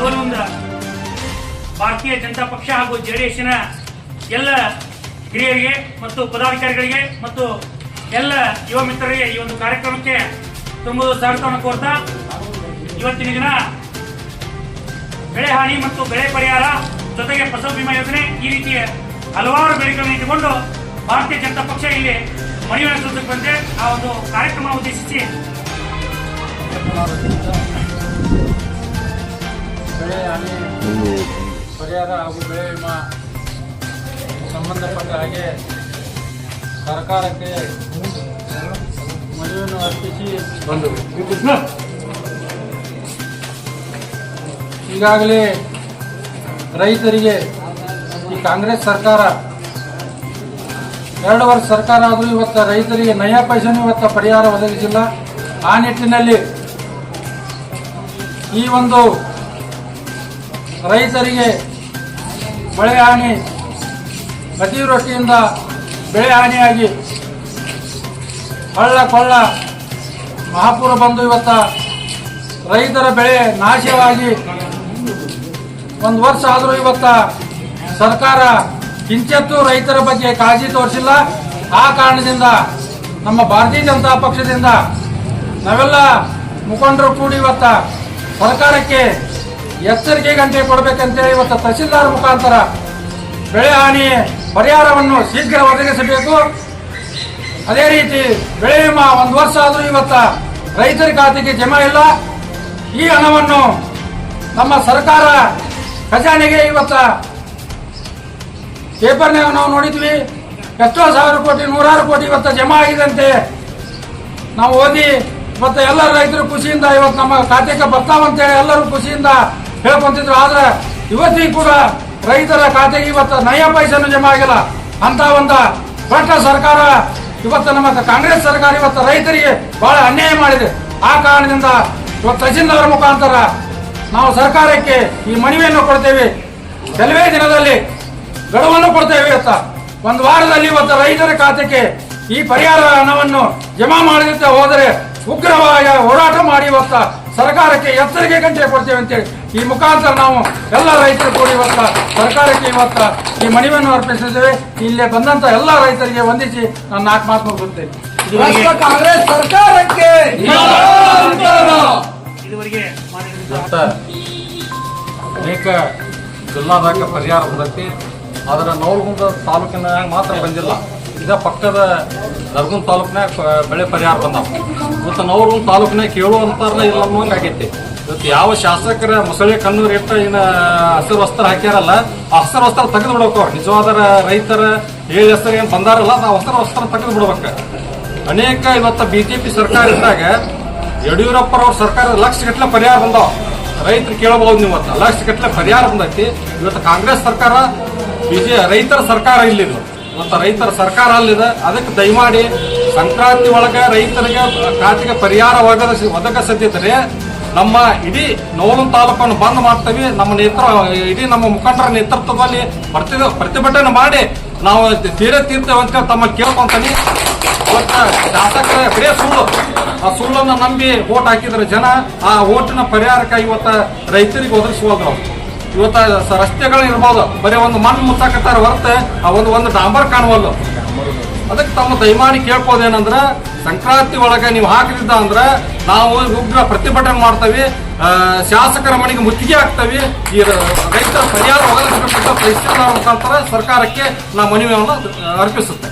ನವಲಗುಂದ ಭಾರತೀಯ ಜನತಾ ಪಕ್ಷ ಹಾಗೂ ಜೆಡಿಎಸ್ನ ಎಲ್ಲ ಹಿರಿಯರಿಗೆ ಮತ್ತು ಪದಾಧಿಕಾರಿಗಳಿಗೆ ಮತ್ತು ಎಲ್ಲ ಯುವ ಮಿತ್ರರಿಗೆ ಈ ಒಂದು ಕಾರ್ಯಕ್ರಮಕ್ಕೆ ತುಂಬ ಸ್ವಾಗತವನ್ನು ಕೋರ್ತಾ ಇವತ್ತಿನ ದಿನ ಬೆಳೆ ಹಾನಿ ಮತ್ತು ಬೆಳೆ ಪರಿಹಾರ ಜೊತೆಗೆ ಫಸಲ್ ಬಿಮಾ ಯೋಜನೆ ಈ ರೀತಿಯ ಹಲವಾರು ಬೆಳೆಗಳನ್ನು ಇಟ್ಟುಕೊಂಡು ಭಾರತೀಯ ಜನತಾ ಪಕ್ಷ ಇಲ್ಲಿ ಮನವಿ ಆ ಒಂದು ಕಾರ್ಯಕ್ರಮ ಉದ್ದೇಶಿಸಿ. ಪರಿಹಾರ ಹಾಗೂ ಬೆಳೆ ವಿಮಾ ಸಂಬಂಧಪಟ್ಟ ಹಾಗೆ ಸರ್ಕಾರಕ್ಕೆ ಮನವಿಯನ್ನು ಅರ್ಪಿಸಿ ಈಗಾಗಲೇ ರೈತರಿಗೆ ಈ ಕಾಂಗ್ರೆಸ್ ಸರ್ಕಾರ, ಎರಡು ವರ್ಷ ಸರ್ಕಾರ ಆದರೂ ಇವತ್ತು ರೈತರಿಗೆ ನಯ ಪೈಸೆನೂ ಇವತ್ತು ಪರಿಹಾರ ಒದಗಿಸಿಲ್ಲ. ಆ ನಿಟ್ಟಿನಲ್ಲಿ ಈ ಒಂದು ರೈತರಿಗೆ ಬೆಳೆ ಹಾನಿ ಅತಿವೃಷ್ಟಿಯಿಂದ ಬೆಳೆ ಹಾನಿಯಾಗಿ ಹಳ್ಳ ಕೊಳ್ಳ, ಮಹಾಪೂರ ಬಂದು ಇವತ್ತ ರೈತರ ಬೆಳೆ ನಾಶವಾಗಿ ಒಂದು ವರ್ಷ ಆದರೂ ಇವತ್ತ ಸರ್ಕಾರ ಕಿಂಚತ್ತೂ ರೈತರ ಬಗ್ಗೆ ಕಾಳಜಿ ತೋರಿಸಿಲ್ಲ. ಆ ಕಾರಣದಿಂದ ನಮ್ಮ ಭಾರತೀಯ ಜನತಾ ಪಕ್ಷದಿಂದ ನಾವೆಲ್ಲ ಮುಖಂಡರು ಕೂಡಿ ಇವತ್ತ ಸರ್ಕಾರಕ್ಕೆ ಎಚ್ಚರಿಕೆ ಗಂಟೆ ಕೊಡಬೇಕಂತೇಳಿ ಇವತ್ತು ತಹಸೀಲ್ದಾರ್ ಮುಖಾಂತರ ಬೆಳೆ ಹಾನಿ ಪರಿಹಾರವನ್ನು ಶೀಘ್ರ ಒದಗಿಸಬೇಕು. ಅದೇ ರೀತಿ ಬೆಳೆ ವಿಮಾ ಒಂದು ವರ್ಷ ಆದರೂ ಇವತ್ತ ರೈತರ ಖಾತೆಗೆ ಜಮಾ ಇಲ್ಲ. ಈ ಹಣವನ್ನು ನಮ್ಮ ಸರ್ಕಾರ ಖಜಾನೆಗೆ ಇವತ್ತ ಪೇಪರ್ನಾಗ ನಾವು ನೋಡಿದ್ವಿ. ಎಷ್ಟೋ ಸಾವಿರ ಕೋಟಿ, ನೂರಾರು ಕೋಟಿ ಇವತ್ತ ಜಮಾ ಆಗಿದಂತೆ ನಾವು ಓದಿ, ಇವತ್ತು ಎಲ್ಲ ರೈತರು ಖುಷಿಯಿಂದ ಇವತ್ತು ನಮ್ಮ ಖಾತೆಗೆ ಬರ್ತಾವಂತೇಳಿ ಎಲ್ಲರೂ ಖುಷಿಯಿಂದ ಹೇಳ್ಕೊಂತಿದ್ರು, ಆದ್ರೆ ಇವತ್ತಿಗೂ ಕೂಡ ರೈತರ ಖಾತೆಗೆ ಇವತ್ತು ನಯ ಪೈಸೆನೂ ಜಮಾ ಆಗಿಲ್ಲ. ಅಂತ ಒಂದು ಭ್ರಷ್ಟ ಸರ್ಕಾರ, ಇವತ್ತು ನಮ್ಮ ಕಾಂಗ್ರೆಸ್ ಸರ್ಕಾರ ಇವತ್ತು ರೈತರಿಗೆ ಬಹಳ ಅನ್ಯಾಯ ಮಾಡಿದೆ. ಆ ಕಾರಣದಿಂದ ಇವತ್ತು ತಹಸೀಲ್ದಾರ್ ಮುಖಾಂತರ ನಾವು ಸರ್ಕಾರಕ್ಕೆ ಈ ಮನವಿಯನ್ನು ಕೊಡ್ತೇವೆ. ಕೆಲವೇ ದಿನದಲ್ಲಿ ಗಡುವನ್ನು ಕೊಡ್ತೇವೆ ಇವತ್ತ. ಒಂದು ವಾರದಲ್ಲಿ ಇವತ್ತು ರೈತರ ಖಾತೆಗೆ ಈ ಪರಿಹಾರ ಹಣವನ್ನು ಜಮಾ ಮಾಡದಿದ್ದ ಹೋದರೆ ಉಗ್ರವಾಗಿ ಹೋರಾಟ ಮಾಡಿ ಇವತ್ತ. ಸರ್ಕಾರಕ್ಕೆ ಎತ್ತರಿಗೆ ಗಂಟೆ ಕೊಡ್ತೇವೆ ಅಂತೇಳಿ ಈ ಮುಖಾಂತರ ನಾವು ಎಲ್ಲ ರೈತರು ಕೂಡ ಇವತ್ತ ಸರ್ಕಾರಕ್ಕೆ ಇವತ್ತ ಈ ಮನವಿಯನ್ನು ಅರ್ಪಿಸಿದ್ದೇವೆ ಇಲ್ಲೇ ಬಂದಂತ ಎಲ್ಲ ರೈತರಿಗೆ ವಂದಿಸಿ ನಾನು ನಾಲ್ಕು ಮಾತು ಮುಗಿಸುತ್ತೇನೆ ಕಾಂಗ್ರೆಸ್ ಸರ್ಕಾರಕ್ಕೆ ಅನೇಕ ಜಿಲ್ಲಾದಾಗ ಪರಿಹಾರ ಬಂದೈತಿ ಆದರೆ ನವಲಗುಂದ ತಾಲೂಕಿನ ಮಾತ್ರ ಬಂದಿಲ್ಲ. ಇದ ಪಕ್ಕದ ದರ್ಗುನ್ ತಾಲೂಕ್ನಾಗ ಬೆಳೆ ಪರಿಹಾರ ಬಂದಾವ. ಮತ್ತು ನಾವು ತಾಲೂಕ್ನಾಗ ಕೇಳೋ ಅಂತಾರಲ್ಲ ಇಲ್ಲ ಅನ್ನೋಂಗೆ ಆಗೈತಿ. ಇವತ್ತು ಯಾವ ಶಾಸಕರ ಮೊಸಳೆ ಕಣ್ಣೂರು ಇಟ್ಟ ಇನ್ನ ಹಸಿರು ವಸ್ತ್ರ ಹಾಕ್ಯಾರಲ್ಲ, ಆ ಹಸಿರು ವಸ್ತ್ರ ತೆಗೆದು ಬಿಡ್ಬೇಕು ನಿಜವಾದ ರೈತರ ಏಳು ಹೆಸರು ಏನು ಬಂದಾರಲ್ಲ, ಆ ಹಸಿರು ವಸ್ತ್ರ ತೆಗೆದು ಬಿಡ್ಬೇಕು. ಅನೇಕ ಇವತ್ತು ಬಿ ಜೆ ಪಿ ಸರ್ಕಾರ ಇದ್ದಾಗ ಯಡಿಯೂರಪ್ಪರವ್ರ ಸರ್ಕಾರ ಲಕ್ಷ ಗಟ್ಟಲೆ ಪರಿಹಾರ ಬಂದಾವ. ರೈತರು ಕೇಳಬಹುದು ನೀವು ಲಕ್ಷ ಗಟ್ಟಲೆ ಪರಿಹಾರ ಬಂದೈತಿ. ಇವತ್ತು ಕಾಂಗ್ರೆಸ್ ಸರ್ಕಾರ, ಬಿಜೆ ರೈತರ ಸರ್ಕಾರ ಇಲ್ಲಿದೆ. ಇವತ್ತು ರೈತರ ಸರ್ಕಾರ ಅಲ್ಲಿದೆ. ಅದಕ್ಕೆ ದಯಮಾಡಿ ಸಂಕ್ರಾಂತಿ ಒಳಗೆ ರೈತರಿಗೆ ಖಾತೆಗೆ ಪರಿಹಾರ ಒದಗ ಒದಗಿಸದಿದ್ರೆ ನಮ್ಮ ಇಡೀ ನೋಲು ತಾಲೂಕನ್ನು ಬಂದ್ ಮಾಡ್ತೀವಿ. ನಮ್ಮ ನೇತೃ ಇಡೀ ನಮ್ಮ ಮುಖಂಡರ ನೇತೃತ್ವದಲ್ಲಿ ಪ್ರತಿ ಪ್ರತಿಭಟನೆ ಮಾಡಿ ನಾವು ತೀರೆ ತೀರ್ತೇವೆ ಅಂತ ತಮ್ಮ ಕೇಳ್ಕೊಂತೀನಿ. ಇವತ್ತ ಶಾಸಕರ ಬರೇ ಸುಳ್ಳು. ಆ ಸುಳ್ಳನ್ನು ನಂಬಿ ಓಟ್ ಹಾಕಿದ್ರೆ ಜನ ಆ ಓಟಿನ ಪರಿಹಾರಕ್ಕೆ ಇವತ್ತ ರೈತರಿಗೆ ಒದಗಿಸುವಲ್ರು ಅವ್ರು. ಇವತ್ತ ರಸ್ತೆಗಳು ಇರ್ಬೋದು. ಬರೀ ಒಂದು ಮಣ್ಣು ಮುಚ್ಚಾಕತ್ತಾರ ಹೊರತೆ, ಆ ಒಂದು ಒಂದು ಡಾಂಬರ್ ಕಾಣುವಲ್ಲ ಅದಕ್ಕೆ ತಮ್ಮ ದಯಮಾಡಿ ಕೇಳ್ಕೋದೇನಂದ್ರ ಸಂಕ್ರಾಂತಿ ಒಳಗೆ ನೀವು ಹಾಕದಿದ್ದ ಅಂದ್ರೆ, ನಾವು ಉಗ್ರ ಪ್ರತಿಭಟನೆ ಮಾಡ್ತೇವೆ. ಶಾಸಕರ ಮನೆಗೆ ಮುತ್ತಿಗೆ ಹಾಕ್ತೇವೆ. ಈ ರೈತರ ಪರಿಹಾರ ಒದಗಿಸಬೇಕಂತ ಮುಖಾಂತರ ಸರ್ಕಾರಕ್ಕೆ ನಾವು ಮನವಿಯನ್ನು ಅರ್ಪಿಸುತ್ತೆ